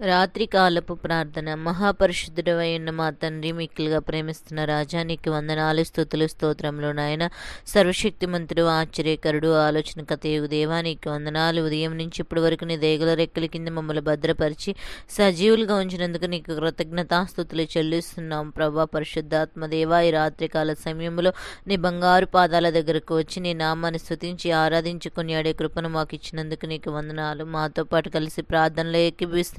రాత్రికాలపు ప్రార్థన. మహాపరిశుద్ధుడవైన మా తండ్రి మిక్కులుగా ప్రేమిస్తున్న రాజా నీకు వందనాలు స్థుతులు స్తోత్రంలో నాయన. సర్వశక్తిమంతుడు ఆశ్చర్యకరుడు ఆలోచన కథయు దేవా నీకు వందనాలు. ఉదయం నుంచి ఇప్పటి వరకు నీ దేగల రెక్కల కింద మమ్మల్ని భద్రపరిచి సజీవులుగా ఉంచినందుకు నీకు కృతజ్ఞతాస్థుతులు చెల్లిస్తున్నాం. ప్రభా పరిశుద్ధాత్మ దేవా ఈ రాత్రికాల సమయంలో నీ బంగారు పాదాల దగ్గరకు వచ్చి నీ నామాన్ని స్తుతించి ఆరాధించుకుని ఆడే కృపను మాకు ఇచ్చినందుకు నీకు వందనాలు. మాతో పాటు కలిసి ప్రార్థనలో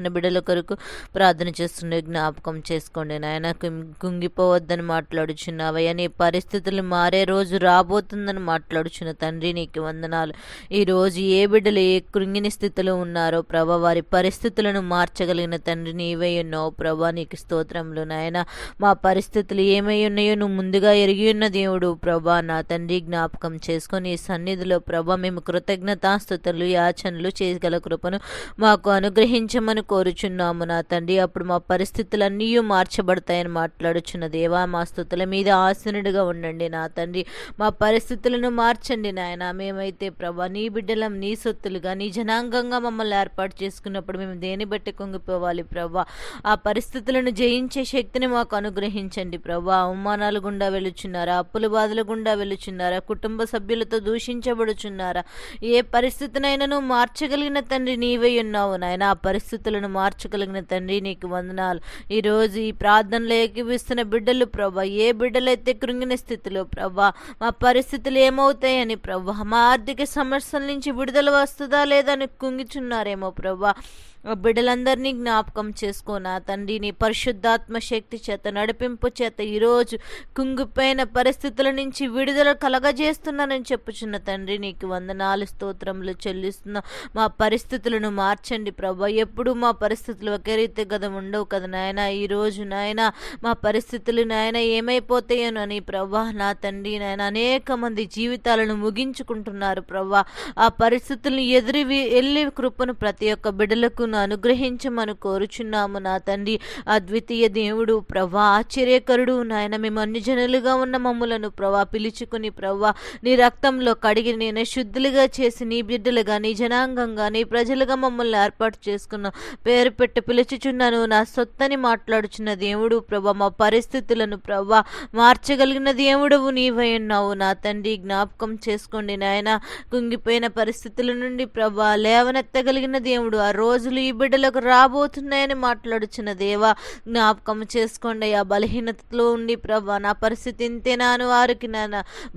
బిడ్డ బిడ్డల కొరకు ప్రార్థన చేస్తుండే జ్ఞాపకం చేసుకోండి నాయన. కుంగి- కుంగిపోవద్దని మాట్లాడుచున్నావయ్యా. నీ పరిస్థితులు మారే రోజు రాబోతుందని మాట్లాడుచున్న తండ్రి నీకు వందనాలు. ఈ రోజు ఏ బిడ్డలు ఏ కృంగిని స్థితిలో ఉన్నారో ప్రభా వారి పరిస్థితులను మార్చగలిగిన తండ్రి నీవే ఉన్నావు ప్రభా. నీకు స్తోత్రములు నాయన. మా పరిస్థితులు ఏమై ఉన్నాయో నువ్వు ముందుగా ఎరిగి ఉన్న దేవుడు ప్రభా. నా తండ్రి జ్ఞాపకం చేసుకొని ఈ సన్నిధిలో ప్రభా మేము కృతజ్ఞతాస్థుతులు యాచనలు చేయగల కృపను మాకు అనుగ్రహించమని కోరు కోరుచున్నాము నా తండ్రి. అప్పుడు మా పరిస్థితులన్నీ మార్చబడతాయని మాట్లాడుచున్న దేవా మా స్థుతుల మీద ఆసనుడిగా ఉండండి నా తండ్రి. మా పరిస్థితులను మార్చండి నాయన. మేమైతే ప్రభా నీ బిడ్డలం నీ సొత్తులుగా నీ జనాంగంగా మమ్మల్ని ఏర్పాటు చేసుకున్నప్పుడు మేము దేని బట్టి కుంగిపోవాలి ప్రభా? ఆ పరిస్థితులను జయించే శక్తిని మాకు అనుగ్రహించండి ప్రభా. అవమానాలు గుండా వెళుచున్నారా అప్పుల బాధల గుండా వెళుచున్నారా కుటుంబ సభ్యులతో దూషించబడుచున్నారా? ఏ పరిస్థితినైనాను మార్చగలిగిన తండ్రి నీవే ఉన్నావు నాయన. ఆ పరిస్థితులను మార్చగలిగిన తండ్రి నీకు వందనాలు. ఈరోజు ఈ ప్రార్థనలో ఏకీవిస్తున్న బిడ్డలు ప్రభా ఏ బిడ్డలైతే కృంగిన స్థితిలో ప్రభా మా పరిస్థితులు ఏమవుతాయని ప్రభా మా ఆర్థిక సమస్యల నుంచి విడుదల వస్తుందా లేదా అని కుంగిచున్నారేమో ప్రభా. బిడ్డలందరినీ జ్ఞాపకం చేసుకో నా తండ్రి. నీ పరిశుద్ధాత్మ శక్తి చేత నడిపింపు చేత ఈరోజు కుంగిపోయిన పరిస్థితుల నుంచి విడుదల కలగజేస్తున్నానని చెప్పుచున్న తండ్రి నీకు వందనాలు స్తోత్రములు చెల్లిస్తున్న. మా పరిస్థితులను మార్చండి ప్రభా. ఎప్పుడు మా పరిస్థితులు ఒకే రీతి కదా ఉండవు కదా నాయన. ఈరోజు నాయన మా పరిస్థితులు నాయన ఏమైపోతాయోనని ప్రభా నా తండ్రి నాయన అనేక మంది జీవితాలను ముగించుకుంటున్నారు ప్రభా. ఆ పరిస్థితులను ఎదురు వెళ్ళి కృపను ప్రతి ఒక్క బిడ్డలకు అనుగ్రహించమని కోరుచున్నాము నా తండ్రి. అద్వితీయ దేవుడు ప్రభా ఆశ్చర్యకరుడు. నాయన మేము అన్ని జనులుగా ఉన్న మమ్ములను ప్రభా పిలుచుకుని ప్రభా నీ రక్తంలో కడిగి నేను శుద్ధులుగా చేసి నీ బిడ్డలుగా నీ జనాంగంగా నీ ప్రజలుగా మమ్మల్ని ఏర్పాటు చేసుకున్న. పేరు పెట్టి పిలుచుచున్నాను. నా సొత్తని మాట్లాడుచున్న దేవుడు ప్రభా మా పరిస్థితులను ప్రభా మార్చగలిగిన దేవుడవు నీవై ఉన్నావు నా తండ్రి. జ్ఞాపకం చేసుకోండి నాయన. కుంగిపోయిన పరిస్థితుల నుండి ప్రభా లేవనెత్తగలిగిన దేవుడు. ఆ రోజులు ఈ బిడ్డలకు రాబోతున్నాయని మాట్లాడుచున్న దేవా జ్ఞాపకం చేసుకోండి ఆ బలహీనతలో ఉండి ప్రభా నా పరిస్థితి ఇంతేనాను వారికి నా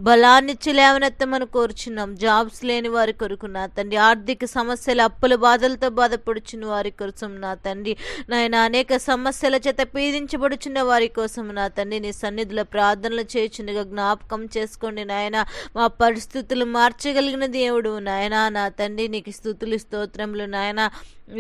బలాన్నిచ్చి లేవనెత్తమని కోరుచున్నాం. జాబ్స్ లేని వారి కొరకు నా తండ్రి ఆర్థిక సమస్యలు అప్పుల బాధలతో బాధపడుచున్న వారి కోసం నా తండ్రి. నాయన అనేక సమస్యల చేత పీడించబడుచున్న వారి కోసం నా తండ్రి నీ సన్నిధిలో ప్రార్థనలు చేయుచుండగా జ్ఞాపకం చేసుకోండి నాయన. మా పరిస్థితులు మార్చగలిగిన దేవుడు నాయన. నా తండ్రి నీకు స్థుతులు స్తోత్రములు నాయన.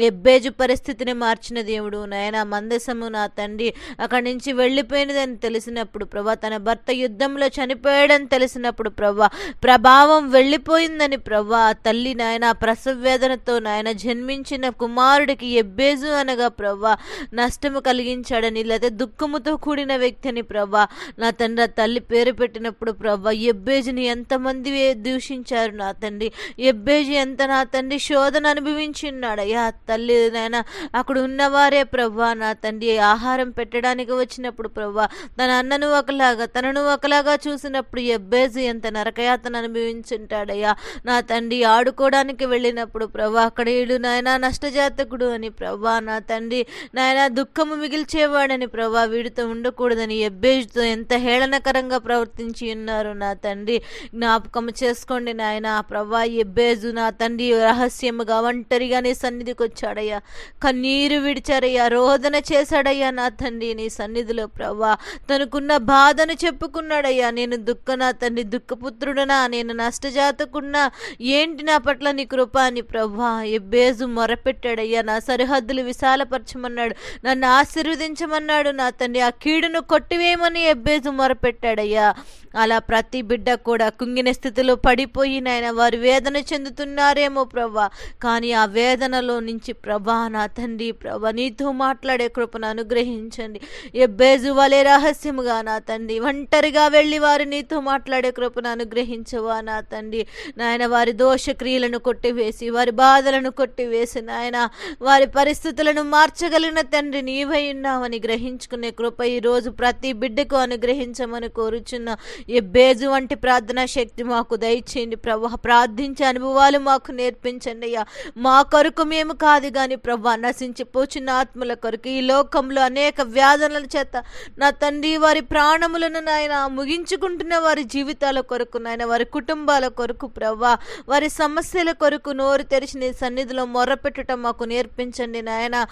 ఎబ్బేజు పరిస్థితిని మార్చిన దేవుడు. నాయన మందసము నా తండ్రి. అక్కడి నుంచి వెళ్ళిపోయినదని తెలిసినప్పుడు ప్రభా తన భర్త యుద్ధంలో చనిపోయాడని తెలిసినప్పుడు ప్రభా ప్రభావం వెళ్ళిపోయిందని ప్రభా ఆ తల్లి నాయన ప్రసవ వేదనతో నాయన జన్మించిన కుమారుడికి ఎబ్బేజు అనగా ప్రభా నష్టము కలిగించాడని లేకపోతే దుఃఖముతో కూడిన వ్యక్తిని ప్రభా నా తండ్రి ఆ తల్లి పేరు పెట్టినప్పుడు ప్రభా ఎబ్బేజుని ఎంతమంది దూషించారు నా తండ్రి? ఎబ్బేజు ఎంత నా తండ్రి శోధన అనుభవించిన్నాడయ్యా తల్లి నాయన అక్కడ ఉన్నవారే ప్రభా నా తండ్రి ఆహారం పెట్టడానికి వచ్చినప్పుడు ప్రభా తన అన్నను ఒకలాగా తనను ఒకలాగా చూసినప్పుడు ఎబ్బేజు ఎంత నరకయాతన అనుభవించుంటాడయ్యా. నా తండ్రి ఆడుకోవడానికి వెళ్ళినప్పుడు ప్రభా అక్కడ ఈడు నాయన నష్టజాతకుడు అని ప్రభా నా తండ్రి నాయన దుఃఖము మిగిల్చేవాడని ప్రభా వీడితో ఉండకూడదని ఎబ్బేజుతో ఎంత హేళనకరంగా ప్రవర్తించి ఉన్నారు నా తండ్రి. జ్ఞాపకం చేసుకోండి నాయన ప్రభా ఎబ్బేజు నా తండ్రి రహస్యముగా ఒంటరిగానే సన్నిధికి వచ్చాడు వచ్చాడయ్యా కన్నీరు విడిచారయ్యా. రోదన చేశాడయ్యా నా తండ్రి నీ సన్నిధిలో ప్రభా తనకున్న బాధను చెప్పుకున్నాడయ్యా. నేను దుఃఖ నా తండ్రి దుఃఖపుత్రుడనా? నేను నష్టజాతకున్నా ఏంటి నా పట్ల నీ కృప అని ప్రభా ఎబ్బేజు మొరపెట్టాడయ్యా. నా సరిహద్దులు విశాలపరచమన్నాడు. నన్ను ఆశీర్వదించమన్నాడు నా తండ్రి. ఆ కీడును కొట్టివేయమని ఎబ్బేజు మొరపెట్టాడయ్యా. అలా ప్రతి బిడ్డ కూడా కుంగిన స్థితిలో పడిపోయి నాయన వారు వేదన చెందుతున్నారేమో ప్రభా. కానీ ఆ వేదనలో నుంచి ప్రభా నా తండ్రి ప్రభా నీతో మాట్లాడే కృపను అనుగ్రహించండి. ఎబ్బేజు వలే రహస్యముగా నా తండ్రి ఒంటరిగా వెళ్ళి వారు నీతో మాట్లాడే కృపను అనుగ్రహించవా నా తండ్రి. నాయన వారి దోషక్రియలను కొట్టివేసి వారి బాధలను కొట్టివేసి నాయన వారి పరిస్థితులను మార్చగలిగిన తండ్రి నీవై ఉన్నావని గ్రహించుకునే కృప ఈరోజు ప్రతి బిడ్డకు అనుగ్రహించమని కోరుచున్న. ఎబ్బేజు వంటి ప్రార్థనా శక్తి మాకు దయచేయండి ప్రభా. ప్రార్థించే అనుభవాలు మాకు నేర్పించండి అయ్యా. మా కొరకు మేము కాదు కానీ ప్రభా నశించిపోచిన ఆత్మల కొరకు ఈ లోకంలో అనేక వ్యాధనల చేత నా తండ్రి వారి ప్రాణములను నాయన ముగించుకుంటున్న వారి జీవితాల కొరకు నాయన వారి కుటుంబాల కొరకు ప్రభా వారి సమస్యల కొరకు నోరు తెరిచి నీ సన్నిధిలో మొర్రపెట్టడం మాకు నేర్పించండి నాయన.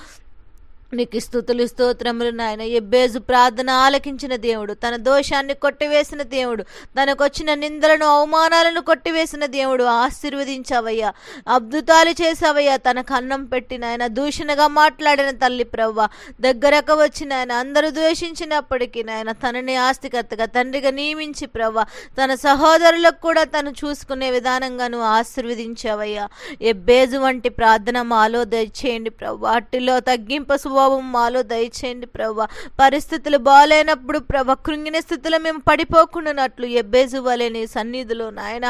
నీకు స్థుతులు స్తోత్రములు నాయన. ఎబ్బేజు ప్రార్థన ఆలకించిన దేవుడు తన దోషాన్ని కొట్టివేసిన దేవుడు తనకొచ్చిన నిందలను అవమానాలను కొట్టివేసిన దేవుడు. ఆశీర్వదించావయ్యా అద్భుతాలు చేసావయ్యా తనకు అన్నం పెట్టి నాయన దూషణగా మాట్లాడిన తల్లి ప్రవ్వ దగ్గరకు వచ్చి నాయన అందరూ ద్వేషించినప్పటికీ నాయన తనని ఆస్తికర్తగా తండ్రిగా నియమించి ప్రవ్వ తన సహోదరులకు కూడా తను చూసుకునే విధానంగా నువ్వు ఆశీర్వదించావయ్యా. ఎబ్బేజు వంటి ప్రార్థన మాలో దయచేయండి ప్రవ్వ. వాటిలో తగ్గింపు స్వభావం మాలో దయచేయండి ప్రభా. పరిస్థితులు బాగాలేనప్పుడు ప్రభ కృంగిన స్థితిలో మేము పడిపోకుండానట్లు ఎబ్బేజు వలె నీ సన్నిధిలో నాయన.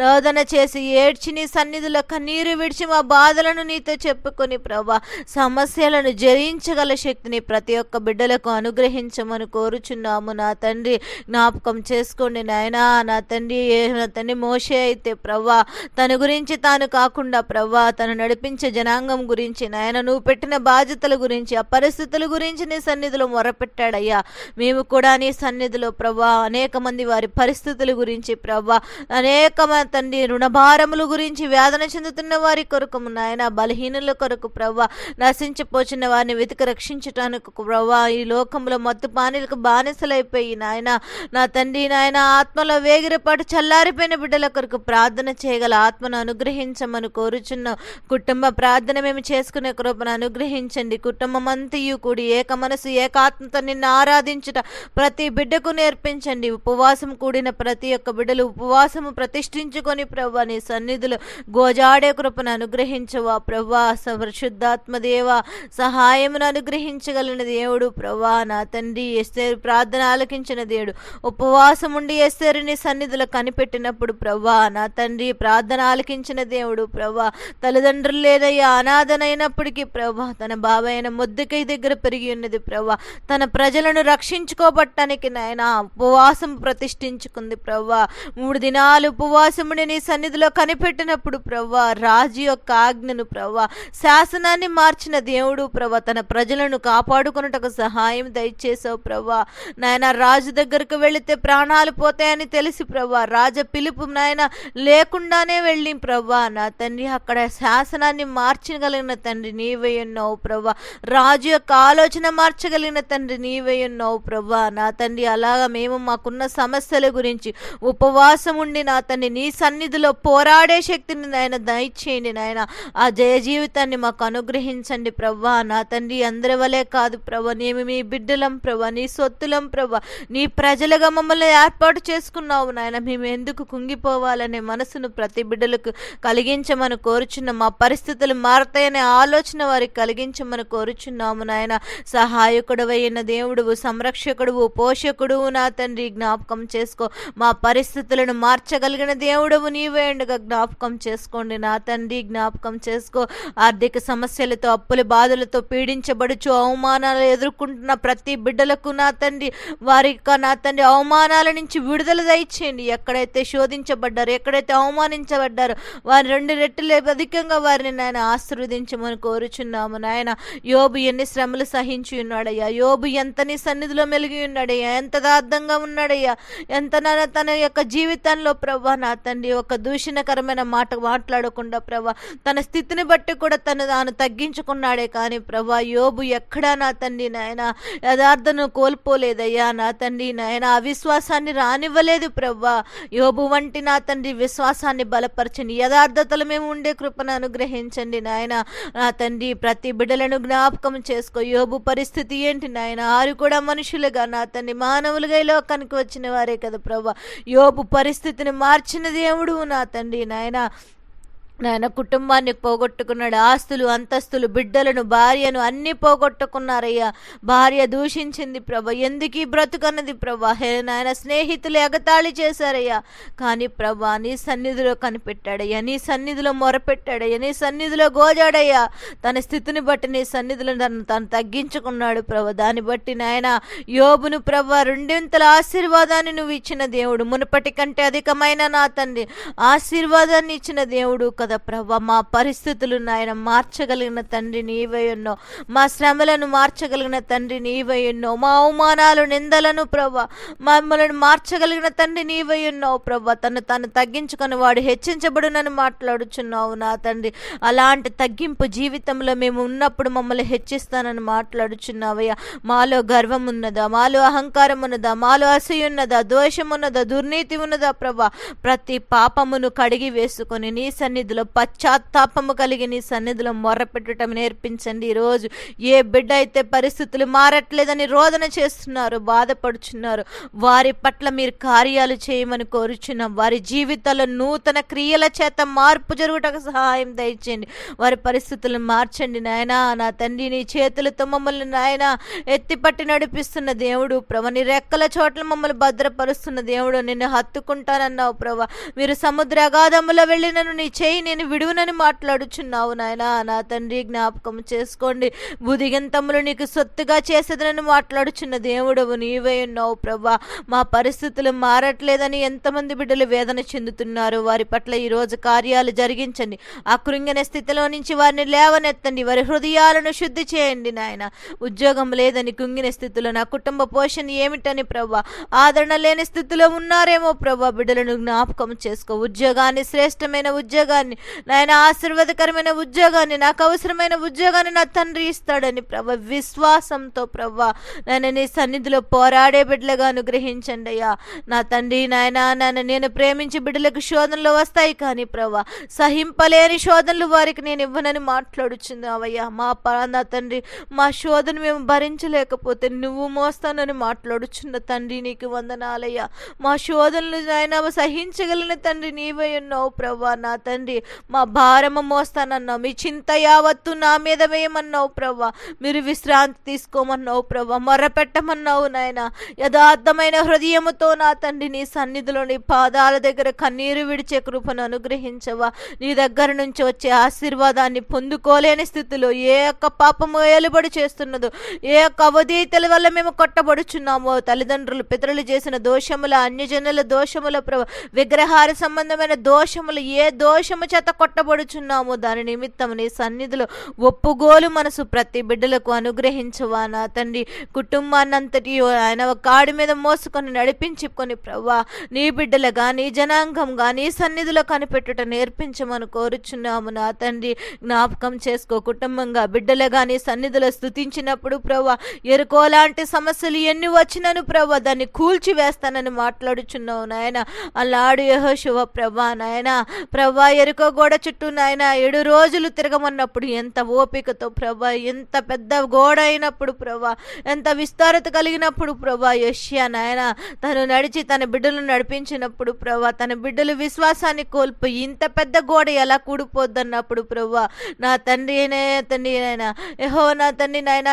రోదన చేసి ఏడ్చి నీ సన్నిధిలో కన్నీరు విడిచి మా బాధలను నీతో చెప్పుకొని ప్రభా సమస్యలను జయించగల శక్తిని ప్రతి ఒక్క బిడ్డలకు అనుగ్రహించమని కోరుచున్నాము నా తండ్రి. జ్ఞాపకం చేసుకోండి నాయనా నా తండ్రి నా తండ్రి మోషే అయితే ప్రవ్వా తన గురించి తాను కాకుండా ప్రవ్వా తను నడిపించే జనాంగం గురించి నాయన నువ్వు పెట్టిన బాధ్యతల గురించి ఆ పరిస్థితుల గురించి నీ సన్నిధిలో మొరపెట్టాడయ్యా. మేము కూడా నీ సన్నిధిలో ప్రభా అనేక మంది వారి పరిస్థితుల గురించి ప్రభా అనేక తండ్రి రుణభారముల గురించి వేదన చెందుతున్న వారి కొరకు నాయన బలహీనుల కొరకు ప్రభా నశించిపోచిన వారిని వెతికి రక్షించటానికి ప్రభా ఈ లోకంలో మత్తు పానీలకు బానిసలైపోయి నాయన నా తండ్రి నాయన ఆత్మలో వేగిరపాటు చల్లారిపోయిన బిడ్డల కొరకు ప్రార్థన చేయగల ఆత్మను అనుగ్రహించమని కోరుచున్న. కుటుంబ ప్రార్థన మేము చేసుకునే కృపను అనుగ్రహించండి. కుటుంబం అంతయు కూడి ఏక మనసు ఏకాత్మత నిన్ను ఆరాధించుట. ప్రతి బిడ్డకు నేర్పించండి. ఉపవాసం కూడిన ప్రతి ఒక్క బిడ్డలు ఉపవాసము ప్రతిష్ఠించుకొని ప్రభా నీ సన్నిధులు గోజాడే కృపను అనుగ్రహించవా ప్రభా. పరిశుద్ధాత్మదేవ సహాయమును అనుగ్రహించగలిగిన దేవుడు ప్రభా. నా తండ్రి ఎస్తేరు ప్రార్థన ఆలకించిన దేవుడు. ఉపవాసం ఉండి ఎస్తేరుని సన్నిధులు కనిపెట్టినప్పుడు ప్రభా నా తండ్రి ప్రార్థన ఆలకించిన దేవుడు ప్రభా. తల్లిదండ్రులు లేదయ్యా అనాథనైనప్పటికీ ప్రభా తన బాబైన ముద్దుకై దగ్గర పెరిగి ఉన్నది ప్రభా తన ప్రజలను రక్షించుకోబట్టానికి నాయన ఉపవాసం ప్రతిష్ఠించుకుంది ప్రభా మూడు దినాలు ఉపవాసముని నీ సన్నిధిలో కనిపెట్టినప్పుడు ప్రభా రాజు యొక్క ఆజ్ఞను ప్రభా శాసనాన్ని మార్చిన దేవుడు ప్రభా తన ప్రజలను కాపాడుకున్నటకు సహాయం దయచేసావు ప్రభా నాయన రాజు దగ్గరకు వెళితే ప్రాణాలు పోతాయని తెలిసి ప్రభా రాజ పిలుపు నాయన లేకుండానే వెళ్ళి ప్రభా నా తండ్రి అక్కడ శాసనాన్ని మార్చగలిగిన తండ్రి నీవే ఉన్నావు ప్రభా రాజు యొక్క ఆలోచన మార్చగలిగిన తండ్రి నీవై ఉన్నావు ప్రభా నా తండ్రి అలాగా మేము మాకున్న సమస్యల గురించి ఉపవాసం ఉండి నా తండ్రి నీ సన్నిధిలో పోరాడే శక్తిని నాయన దయచేయండి నాయన. ఆ జయ జీవితాన్ని మాకు అనుగ్రహించండి ప్రభా నా తండ్రి అందరి వలే కాదు ప్రభా మేము మీ బిడ్డలం ప్రభా నీ సొత్తులం ప్రభా నీ ప్రజలుగా మమ్మల్ని ఏర్పాటు చేసుకున్నావు నాయన. మేము ఎందుకు కుంగిపోవాలనే మనసును ప్రతి బిడ్డలకు కలిగించమని కోరుచున్న. మా పరిస్థితులు మారతాయనే ఆలోచన వారికి కలిగించమని కోరుచున్నాము నాయన. సహాయకుడు దేవుడువు సంరక్షకుడువు పోషకుడువు నా తండ్రి జ్ఞాపకం చేసుకో. మా పరిస్థితులను మార్చగలిగిన దేవుడవు నీవే ఉండగా జ్ఞాపకం చేసుకోండి నా తండ్రి జ్ఞాపకం చేసుకో. ఆర్థిక సమస్యలతో అప్పుల బాధలతో పీడించబడుచు అవమానాలు ఎదుర్కొంటున్న ప్రతి బిడ్డలకు నా తండ్రి వారి యొక్క నా తండ్రి అవమానాల నుంచి విడుదల దయచేయండి. ఎక్కడైతే శోధించబడ్డారో ఎక్కడైతే అవమానించబడ్డారో వారి రెండు రెట్లు అధికంగా వారిని నాయన ఆశీర్వదించమని కోరుచున్నాము నాయన. యోబు ఎన్ని శ్రమలు సహించి ఉన్నాడయ్యా? యోబు ఎంత నీ సన్నిధిలో మెలిగి ఉన్నాడయ్యా? ఎంత దార్థంగా ఉన్నాడయ్యా? ఎంత తన యొక్క జీవితంలో ప్రభా నా తండ్రి ఒక దూషణకరమైన మాట మాట్లాడకుండా ప్రభా తన స్థితిని బట్టి కూడా తను తాను తగ్గించుకున్నాడే కానీ ప్రభా యోబు ఎక్కడా నా తండ్రి నాయన? యథార్థను కోల్పోలేదయ్యా నా తండ్రి నాయన. అవిశ్వాసాన్ని రానివ్వలేదు ప్రభా యోబు వంటి నా తండ్రి విశ్వాసాన్ని బలపరచండి. యథార్థతలు మేము ఉండే కృపను అనుగ్రహించండి నాయన. నా తండ్రి ప్రతి బిడ్డలను జ్ఞాపకం చేసుకో. యోబు పరిస్థితి ఏంటి నాయన? ఆరు కూడా మనుషులుగా నా తండ్రి మానవులుగా ఈ లోకానికి వచ్చిన వారే కదా ప్రభా. యోబు పరిస్థితిని మార్చిన దేవుడు నా తండ్రి నాయన. నాయన కుటుంబాన్ని పోగొట్టుకున్నాడు ఆస్తులు అంతస్తులు బిడ్డలను భార్యను అన్ని పోగొట్టుకున్నారయ్యా. భార్య దూషించింది ప్రభ ఎందుకు ఈ బ్రతుకన్నది ప్రభా? హే నాయన స్నేహితులు ఎగతాళి చేశారయ్యా. కానీ ప్రభా నీ సన్నిధిలో కనిపెట్టాడయ్యా నీ సన్నిధిలో మొరపెట్టాడయ్యా నీ సన్నిధిలో గోజాడయ్యా. తన స్థితిని బట్టి నీ సన్నిధిలో తను తను తగ్గించుకున్నాడు ప్రభ. దాన్ని బట్టి నాయన యోబును ప్రభ రెండింతల ఆశీర్వాదాన్ని నువ్వు ఇచ్చిన దేవుడు మునుపటి కంటే అధికమైన నా తండ్రి. ఆశీర్వాదాన్ని ఇచ్చిన దేవుడు కదా ప్రభ మా పరిస్థితులు నాయన మార్చగలిగిన తండ్రి నీవై మా శ్రమలను మార్చగలిగిన తండ్రి నీవై మా అవమానాలు నిందలను ప్రభ మమ్మల్ని మార్చగలిగిన తండ్రి నీవై ఉన్నావు ప్రభ. తను తను తగ్గించుకొని వాడు హెచ్చించబడునని మాట్లాడుచున్నావు నా తండ్రి. అలాంటి తగ్గింపు జీవితంలో మేము ఉన్నప్పుడు మమ్మల్ని హెచ్చిస్తానని మాట్లాడుచున్నావయ్యా. మాలో గర్వం ఉన్నదా? మాలో అహంకారం ఉన్నదా? మాలో అసూయ ఉన్నదా? దోషం ఉన్నదా? దుర్నీతి ఉన్నదా ప్రభా? ప్రతి పాపమును కడిగి వేసుకొని నీ సన్నిధిలో పశ్చాత్తాపము కలిగి నీ సన్నిధిలో మొర్రపెట్టడం నేర్పించండి. ఈరోజు ఏ బిడ్డ అయితే పరిస్థితులు మారట్లేదని రోదన చేస్తున్నారు బాధపడుచున్నారు వారి పట్ల మీరు కార్యాలు చేయమని కోరుచున్నాం. వారి జీవితాల్లో నూతన క్రియల చేత మార్పు జరుగుటకు సహాయం దయచేయండి. వారి పరిస్థితులను మార్చండి నాయనా. నా తండ్రి నీ చేతులతో మమ్మల్ని నాయన ఎత్తిపట్టి నడిపిస్తున్న దేవుడు. ప్రభ నీ రెక్కల చోట్ల మమ్మల్ని భద్రపరుస్తున్న దేవుడు. నిన్ను హత్తుకుంటానన్నావు ప్రభ. మీరు సముద్ర అగాధములో వెళ్ళినను నీ చేయి నేను విడువనని మాట్లాడుచున్నావు నాయన. నా తండ్రి జ్ఞాపకం చేసుకోండి. బుదిగంతములు నీకు సొత్తుగా చేసేదనని మాట్లాడుచున్న దేవుడవు నీవే ఉన్నావు ప్రభా. మా పరిస్థితులు మారట్లేదని ఎంతమంది బిడ్డలు వేదన చెందుతున్నారు. వారి పట్ల ఈరోజు కార్యాలు జరిగించండి. ఆ కృంగిన స్థితిలో నుంచి వారిని లేవనెత్తండి. వారి హృదయాలను శుద్ధి చేయండి నాయన. ఉద్యోగం లేదని కుంగిన స్థితిలో నా కుటుంబ పోషణ ఏమిటని ప్రభా. ఆదరణ లేని స్థితిలో ఉన్నారేమో ప్రభా. బిడ్డలను జ్ఞాపకం చేసుకో. ఉద్యోగాన్ని శ్రేష్టమైన ఉద్యోగాన్ని నాయన ఆశీర్వాదకరమైన ఉద్యోగాన్ని నాకు అవసరమైన ఉద్యోగాన్ని నా తండ్రి ఇస్తాడని ప్రభ విశ్వాసంతో ప్రభా. నాయన నీ సన్నిధిలో పోరాడే బిడ్డలుగా అనుగ్రహించండి అయ్యా. నా తండ్రి నాయన నన్ను నేను ప్రేమించి బిడ్డలకు శోధనలు వస్తాయి కానీ ప్రభా సహింపలేని శోధనలు వారికి నేను ఇవ్వనని మాట్లాడుచున్నావయ్యా. మా నా తండ్రి మా శోధన మేము భరించలేకపోతే నువ్వు మోస్తానని మాట్లాడుచున్న తండ్రి నీకు వందనాలయ్యా. మా శోధనలు ఆయన సహించగలిగిన తండ్రి నీవై ఉన్నావు ప్రభా. నా తండ్రి మా భారము మోస్తానన్నావు. మీ చింత యావత్తు నా మీద వేయమన్నావు ప్రవ్వ. మీరు విశ్రాంతి తీసుకోమన్నావు ప్రవ్వ. మొర్రపెట్టమన్నావు నాయన. యథార్థమైన హృదయముతో నా తండ్రి నీ సన్నిధిలో నీ పాదాల దగ్గర కన్నీరు విడిచే కృపను అనుగ్రహించవా. నీ దగ్గర నుంచి వచ్చే ఆశీర్వాదాన్ని పొందుకోలేని స్థితిలో ఏ యొక్క పాపము ఏలుబడి చేస్తున్నదో ఏ యొక్క అవధీతల వల్ల మేము కొట్టబడుచున్నామో తల్లిదండ్రులు పితరులు చేసిన దోషముల అన్యజనుల దోషముల ప్రభ విగ్రహార సంబంధమైన దోషములు ఏ దోషము చేత కొట్టబడుచున్నాము. దాని నిమిత్తం నీ సన్నిధిలో ఒప్పుగోలు మనసు ప్రతి బిడ్డలకు అనుగ్రహించవా నా తండ్రి. కుటుంబాన్నంతటి ఆయన ఒక కాడి మీద మోసుకొని నడిపించుకొని ప్రభా నీ బిడ్డలుగా నీ జనాంగంగా నీ సన్నిధిలో కనిపెట్టుట నేర్పించమని కోరుచున్నాము నా తండ్రి. జ్ఞాపకం చేసుకో కుటుంబంగా బిడ్డలుగా నీ సన్నిధిలో స్థుతించినప్పుడు ప్రభా ఎరుకో లాంటి సమస్యలు ఎన్ని వచ్చినను ప్రభా దాన్ని కూల్చి వేస్తానని మాట్లాడుచున్నావు నాయన. అలాడు యహోశివ ప్రభా నాయన. ప్రభా ఎరుక గోడ చుట్టూ నాయన ఏడు రోజులు తిరగమన్నప్పుడు ఎంత ఓపికతో ప్రభా ఎంత పెద్ద గోడ అయినప్పుడు ప్రభా ఎంత విస్తారత కలిగినప్పుడు ప్రభా యష్యా నాయన తను నడిచి తన బిడ్డలు నడిపించినప్పుడు ప్రభా తన బిడ్డలు విశ్వాసాన్ని కోల్పోయి ఇంత పెద్ద గోడ ఎలా కూడిపోద్దన్నప్పుడు ప్రభా నా తండ్రి తండ్రి నాయన యహో నా తండ్రి నాయన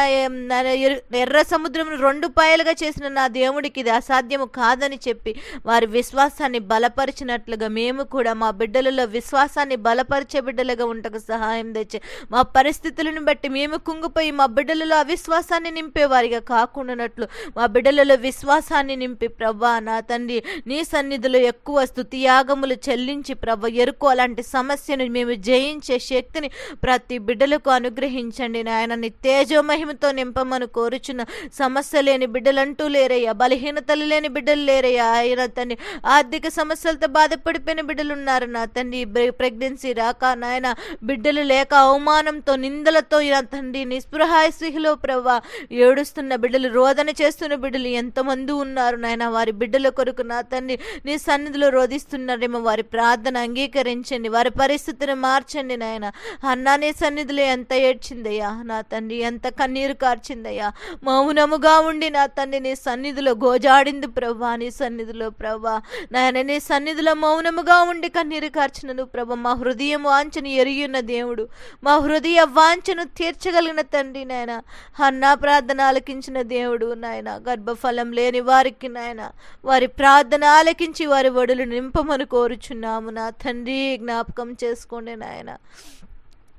ఎర్ర సముద్రం రెండు పాయలుగా చేసిన నా దేవుడికి ఇది అసాధ్యము కాదని చెప్పి వారి విశ్వాసాన్ని బలపరిచినట్లుగా మేము కూడా మా బిడ్డలలో విశ్వాసాన్ని బలపరిచే బిడ్డలుగా ఉంటకు సహాయం తెచ్చే మా పరిస్థితులను బట్టి మేము కుంగిపోయి మా బిడ్డలలో అవిశ్వాసాన్ని నింపేవారిగా కాకుండానట్లు మా బిడ్డలలో విశ్వాసాన్ని నింపి ప్రభా నా తండ్రి నీ సన్నిధిలో ఎక్కువ స్థుతి యాగములు చెల్లించి ప్రభ ఎరుకో అలాంటి సమస్యను మేము జయించే శక్తిని ప్రతి బిడ్డలకు అనుగ్రహించండి నాయన. నీ తేజో మహిమతో నింపమని కోరుచున్న సమస్య లేని బిడ్డలంటూ లేరయ్యా. బలహీనతలు లేని బిడ్డలు లేరయ్యా. ఆయన తండ్రి ఆర్థిక సమస్యలతో బాధపడిపోయిన బిడ్డలు ఉన్నారు నా తండ్రి. ప్రెగ్నెన్సీ రాక నాయన బిడ్డలు లేక అవమానంతో నిందలతో నా తండ్రి నిస్పృహాయసిహిలో ప్రభా ఏడుస్తున్న బిడ్డలు రోదన చేస్తున్న బిడ్డలు ఎంతమంది ఉన్నారు నాయన? వారి బిడ్డల కొరకు నా తండ్రి నీ సన్నిధిలో రోధిస్తున్నారేమో. వారి ప్రార్థన అంగీకరించండి వారి పరిస్థితిని మార్చండి నాయన. అన్నా నీ సన్నిధిలో ఎంత ఏడ్చిందయ్యా? నా తండ్రి ఎంత కన్నీరు కార్చిందయ్యా? మౌనముగా ఉండి నా తండ్రి నీ సన్నిధిలో గోజాడింది ప్రభా నీ సన్నిధిలో ప్రభా నాయన నీ సన్నిధిలో మౌనముగా ఉండి కన్నీరు కార్చినను ప్రభ మా హృదయం వాంఛను ఎరిగిన దేవుడు. మా హృదయ వాంఛను తీర్చగలిగిన తండ్రి నాయన. అన్న ప్రార్థన ఆలకించిన దేవుడు నాయన. గర్భఫలం లేని వారికి నాయన. వారి ప్రార్థన ఆలకించి వారి ఒడులు నింపమని కోరుచున్నాము నా తండ్రి. జ్ఞాపకం చేసుకోండి నాయన.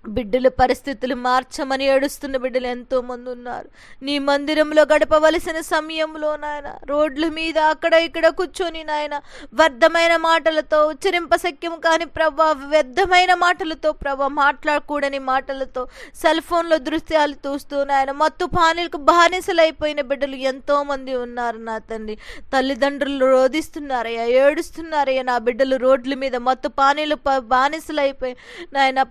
బిడ్డల పరిస్థితులు మార్చమని ఏడుస్తున్న బిడ్డలు ఎంతో మంది ఉన్నారు. నీ మందిరంలో గడపవలసిన సమయంలో నాయన రోడ్ల మీద అక్కడ ఇక్కడ కూర్చొని నాయన వ్యర్థమైన మాటలతో ఉచ్చరింప సఖ్యం కాని ప్రభా వ్యర్థమైన మాటలతో ప్రభా మాట్లాడకూడని మాటలతో సెల్ ఫోన్లో దృశ్యాలు చూస్తూ నాయన మత్తు పానీలకు బానిసలైపోయిన బిడ్డలు ఎంతో మంది ఉన్నారు నా తండ్రి. తల్లిదండ్రులు రోధిస్తున్నారయ్యా ఏడుస్తున్నారయ్యా నా బిడ్డలు రోడ్ల మీద మత్తు పానీలు ప- బానిసలైపోయి నాయన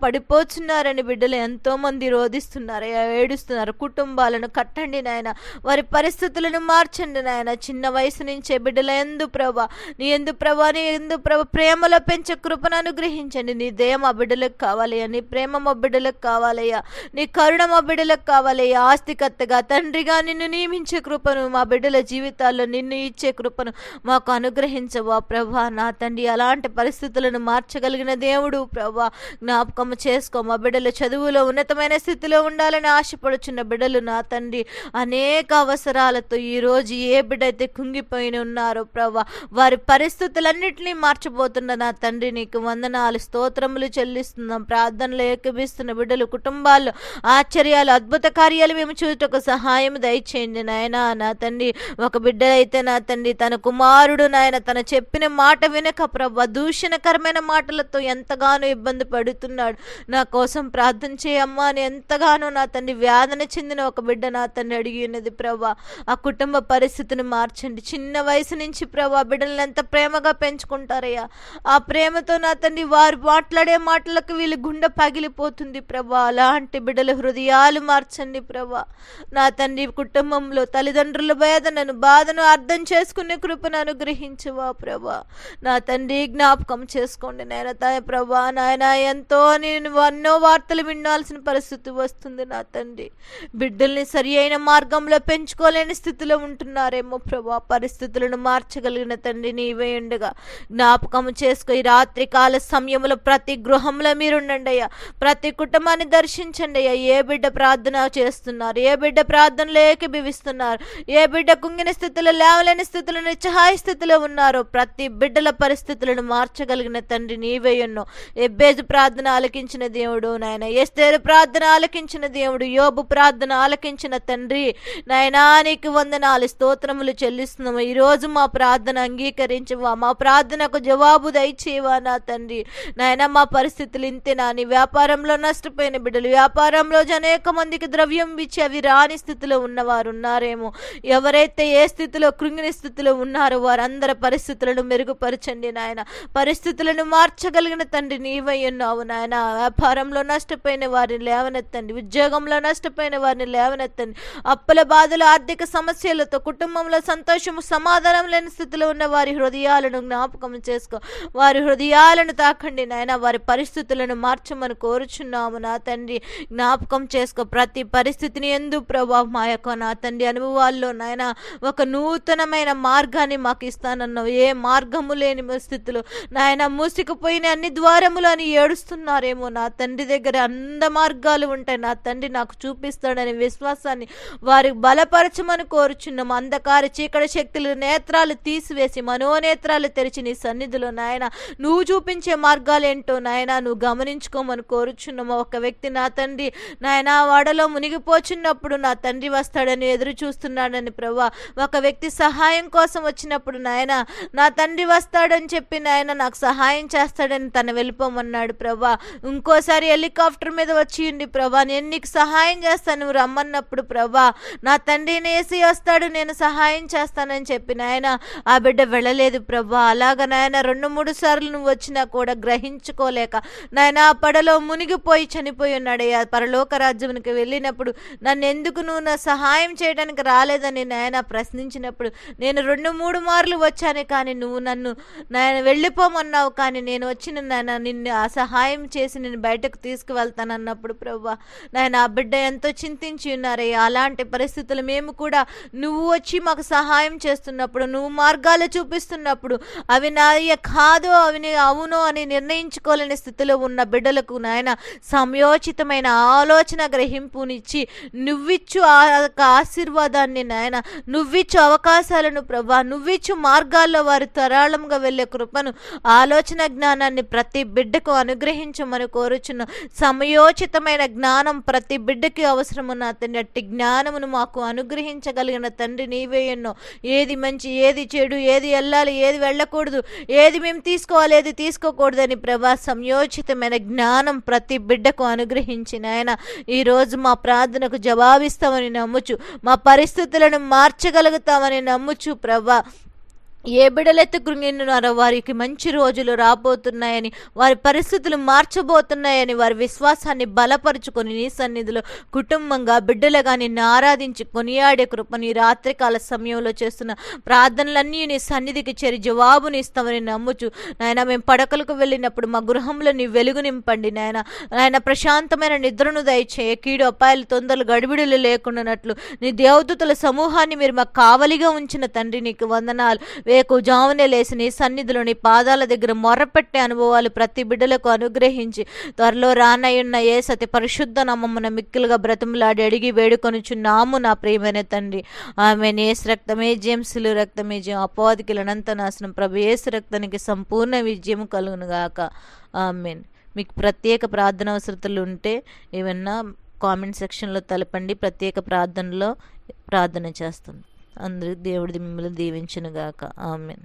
కుమారుని బిడ్డలు ఎంతో మంది రోధిస్తున్నారయ్యా ఏడుస్తున్నారు. కుటుంబాలను కట్టండి నాయన. వారి పరిస్థితులను మార్చండి నాయన. చిన్న వయసు నుంచే బిడ్డల ఎందు ప్రభా నీ ఎందు ప్రభా నీ ఎందు ప్రభ ప్రేమలో పెంచే కృపను అనుగ్రహించండి. నీ దయ మా బిడ్డలకు కావాలయ్యా నీ ప్రేమ మా బిడ్డలకు కావాలయ్యా నీ కరుణ మా బిడ్డలకు కావాలయ్యా ఆస్తికత్తగా తండ్రిగా నిన్ను నియమించే కృపను మా బిడ్డల జీవితాల్లో నిన్ను ఇచ్చే కృపను మాకు అనుగ్రహించవా ప్రభా? నా తండ్రి అలాంటి పరిస్థితులను మార్చగలిగిన దేవుడు ప్రభా. జ్ఞాపకం చేసుకో మా బిడ్డలు చదువులో ఉన్నతమైన స్థితిలో ఉండాలని ఆశపడుచున్న బిడ్డలు నా తండ్రి అనేక అవసరాలతో ఈరోజు ఏ బిడ్డ అయితే కుంగిపోయిన ఉన్నారో ప్రభా వారి పరిస్థితులన్నింటినీ మార్చబోతున్న నా తండ్రి నీకు వందనాలు స్తోత్రములు చెల్లిస్తున్నాం. ప్రార్థనలు ఏకబిస్తున్న బిడ్డలు కుటుంబాల్లో ఆశ్చర్యాలు అద్భుత కార్యాలు మేము చూడటకు సహాయం దయచేయండి నాయన. నా తండ్రి ఒక బిడ్డ అయితే నా తండ్రి తన కుమారుడు నాయన తన చెప్పిన మాట వినక ప్రభా దూషణకరమైన మాటలతో ఎంతగానో ఇబ్బంది పడుతున్నాడు. నా కోసం ప్రార్థన చేయమ్మా అని ఎంతగానో నా తండ్రి వ్యాధన చెందిన ఒక బిడ్డ నా తండ్రి అడిగి ఉన్నది ప్రభా. ఆ కుటుంబ పరిస్థితిని మార్చండి. చిన్న వయసు నుంచి ప్రభా బిడ్డలను ఎంత ప్రేమగా పెంచుకుంటారయ్యా. ఆ ప్రేమతో నా తండ్రి వారు మాట్లాడే మాటలకు వీళ్ళు గుండె పగిలిపోతుంది ప్రభా. అలాంటి బిడ్డల హృదయాలు మార్చండి ప్రభా. నా తండ్రి కుటుంబంలో తల్లిదండ్రుల వేదనను బాధను అర్థం చేసుకునే కృపను అనుగ్రహించవా ప్రభా. నా తండ్రి జ్ఞాపకం చేసుకోండి నాయన తాయ ప్రభా. నాయన ఎంతో నేను ఎన్నో వార్తలు వినాల్సిన పరిస్థితి వస్తుంది నా తండ్రి. బిడ్డల్ని సరి అయిన మార్గంలో పెంచుకోలేని స్థితిలో ఉంటున్నారేమో ప్రభా. పరిస్థితులను మార్చగలిగిన తండ్రి నీవే ఉండగా. జ్ఞాపకం చేసుకో ఈ రాత్రి కాల సమయంలో ప్రతి గృహంలో మీరుండండి అయ్యా. ప్రతి కుటుంబాన్ని దర్శించండి అయ్యా. ఏ బిడ్డ ప్రార్థన చేస్తున్నారు? ఏ బిడ్డ ప్రార్థనలు ఏకీభవిస్తున్నారు ఏ బిడ్డ కుంగిన స్థితిలో లేవలేని స్థితిలో నిస్సహాయ స్థితిలో ఉన్నారో? ప్రతి బిడ్డల పరిస్థితులను మార్చగలిగిన తండ్రి నీవే ఉన్నో ఎబ్బేజు ప్రార్థన ఆలకించిన దేవుడు నాయన ఎస్తేరు ప్రార్థన ఆలకించిన దేవుడు యోబు ప్రార్థన ఆలకించిన తండ్రి. నాయనా నీకు వందనాలు స్తోత్రములు చెల్లిస్తున్నాము. ఈ రోజు మా ప్రార్థన అంగీకరించవా? మా ప్రార్థనకు జవాబు దయచేవా నా తండ్రి? నాయన మా పరిస్థితులు ఇంతేనా నీ వ్యాపారంలో నష్టపోయిన బిడ్డలు వ్యాపారంలో అనేక మందికి ద్రవ్యం ఇచ్చి అవి రాని స్థితిలో ఉన్నవారు ఉన్నారేమో. ఎవరైతే ఏ స్థితిలో కృంగిన స్థితిలో ఉన్నారో వారందరి పరిస్థితులను మెరుగుపరచండి నాయన. పరిస్థితులను మార్చగలిగిన తండ్రి నీవై ఉన్నావు నాయన. వ్యాపారంలో నష్టపోయిన వారిని లేవనెత్తండి. ఉద్యోగంలో నష్టపోయిన వారిని లేవనెత్తండి. అప్పుల బాధలు ఆర్థిక సమస్యలతో కుటుంబంలో సంతోషము సమాధానం లేని స్థితిలో ఉన్న వారి హృదయాలను జ్ఞాపకం చేసుకో. వారి హృదయాలను తాకండి నాయన. వారి పరిస్థితులను మార్చమని కోరుచున్నాము నా తండ్రి. జ్ఞాపకం చేసుకో. ప్రతి పరిస్థితిని ఎందు ప్రభా మా యొక్క నా తండ్రి అనుభవాల్లో నాయన ఒక నూతనమైన మార్గాన్ని మాకు ఇస్తానన్నావు. ఏ మార్గము లేని స్థితిలో నాయన మూసుకుపోయిన అన్ని ద్వారములు అని ఏడుస్తున్నారేమో నా తండ్రి దగ్గర అంద మార్గాలు ఉంటాయి. నా తండ్రి నాకు చూపిస్తాడనే విశ్వాసాన్ని వారికి బలపరచమని కోరుచున్నాము అంధకార చీకటి శక్తులు నేత్రాలు తీసివేసి మనోనేత్రాలు తెరిచి నీ సన్నిధిలో నాయన. నువ్వు చూపించే మార్గాలు ఏంటో నాయన నువ్వు గమనించుకోమని కోరుచున్నాము ఒక వ్యక్తి నా తండ్రి నాయన వాడలో మునిగిపోచున్నప్పుడు నా తండ్రి వస్తాడని ఎదురు చూస్తున్నాడని ప్రభా ఒక వ్యక్తి సహాయం కోసం వచ్చినప్పుడు నాయన నా తండ్రి వస్తాడని చెప్పి నాయన నాకు సహాయం చేస్తాడని తను వెళ్ళిపోమన్నాడు ప్రభా ఇంకోసారి వెళ్ళి హెలికాప్టర్ మీద వచ్చి ఉండి ప్రభా నేను నీకు సహాయం చేస్తాను నువ్వు రమ్మన్నప్పుడు ప్రభా నా తండ్రిని వేసి వస్తాడు నేను సహాయం చేస్తానని చెప్పి నాయన ఆ బిడ్డ వెళ్ళలేదు ప్రభా. అలాగ నాయన రెండు మూడు సార్లు నువ్వు వచ్చినా కూడా గ్రహించుకోలేక నాయన ఆ పడలో మునిగిపోయి చనిపోయి ఉన్నాడయ్యా పరలోక రాజ్యానికి వెళ్ళినప్పుడు నన్ను ఎందుకు నువ్వు నా సహాయం చేయడానికి రాలేదని నాయన ప్రశ్నించినప్పుడు నేను రెండు మూడు మార్లు వచ్చాను కానీ నువ్వు నన్ను నాయన వెళ్ళిపోమన్నావు కానీ నేను వచ్చిన నాయన నిన్ను ఆ సహాయం చేసి నేను బయటకు తీసుకువెళ్తానన్నప్పుడు ప్రభా నాయన ఆ బిడ్డ ఎంతో చింతించి ఉన్నారయ్యా అలాంటి పరిస్థితులు మేము కూడా నువ్వు వచ్చి మాకు సహాయం చేస్తున్నప్పుడు నువ్వు మార్గాలు చూపిస్తున్నప్పుడు అవి నాయ కాదు అవి అవును అని నిర్ణయించుకోలేని స్థితిలో ఉన్న బిడ్డలకు నాయన సమయోచితమైన ఆలోచన గ్రహింపునిచ్చి నువ్విచ్చు ఆ యొక్క ఆశీర్వాదాన్ని నాయన నువ్విచ్చు అవకాశాలను ప్రభా నువ్విచ్చు మార్గాల్లో వారు తరాళంగా వెళ్ళే కృపను ఆలోచన జ్ఞానాన్ని ప్రతి బిడ్డకు అనుగ్రహించమని కోరుచున్న. సమయోచితమైన జ్ఞానం ప్రతి బిడ్డకి అవసరమున్న తండ్రి అట్టి జ్ఞానమును మాకు అనుగ్రహించగలిగిన తండ్రి నీవే ఎన్నో. ఏది మంచి ఏది చెడు ఏది వెళ్ళాలి ఏది వెళ్ళకూడదు ఏది మేము తీసుకోవాలి ఏది తీసుకోకూడదని ప్రభా సంయోచితమైన జ్ఞానం ప్రతి బిడ్డకు అనుగ్రహించిన ఆయన. ఈరోజు మా ప్రార్థనకు జవాబిస్తామని నమ్ముచు మా పరిస్థితులను మార్చగలుగుతామని నమ్ముచు ప్రభా. ఏ బిడలెత్తుకృంగినారో వారికి మంచి రోజులు రాబోతున్నాయని వారి పరిస్థితులు మార్చబోతున్నాయని వారి విశ్వాసాన్ని బలపరుచుకొని నీ సన్నిధిలో కుటుంబంగా బిడ్డలుగా నిన్ను ఆరాధించి కొనియాడే కృపని రాత్రికాల సమయంలో చేస్తున్న ప్రార్థనలన్నీ నీ సన్నిధికి చేరి జవాబునిస్తామని నమ్ముచు. నాయన మేము పడకలకు వెళ్ళినప్పుడు మా గృహంలో నీ వెలుగు నింపండి నాయన. నాయన ప్రశాంతమైన నిద్రను దయచేయ కీడు అపాయాలు తొందరలు గడిబిడులు లేకుండానట్లు నీ దేవదూతల సమూహాన్ని మీరు మాకు కావలిగా ఉంచిన తండ్రి నీకు వందనాలు. వేకు జామునే లేసి నీ పాదాల దగ్గర మొర్రపెట్టే అనుభవాలు ప్రతి బిడ్డలకు అనుగ్రహించి త్వరలో రానయ్యున్న ఏ సతి పరిశుద్ధ నామమున మిక్కిలుగా బ్రతుములాడి అడిగి వేడుకొనుచున్నాము నా ప్రియమైన తండ్రి. ఆమె ఏసు రక్తమే జేమ్సులు రక్తమే జయం. అపవాదికి అనంత నాశనం. ప్రభు ఏసు రక్తానికి సంపూర్ణ విజయం కలుగునుగాక. ఆమెన్. మీకు ప్రత్యేక ప్రార్థన అవసరతలు ఉంటే ఏమన్నా కామెంట్ సెక్షన్లో తెలపండి. ప్రత్యేక ప్రార్థనలో ప్రార్థన చేస్తుంది అందరూ దేవుడి మిమ్మల్ని దీవించునుగాక. ఆమెన్.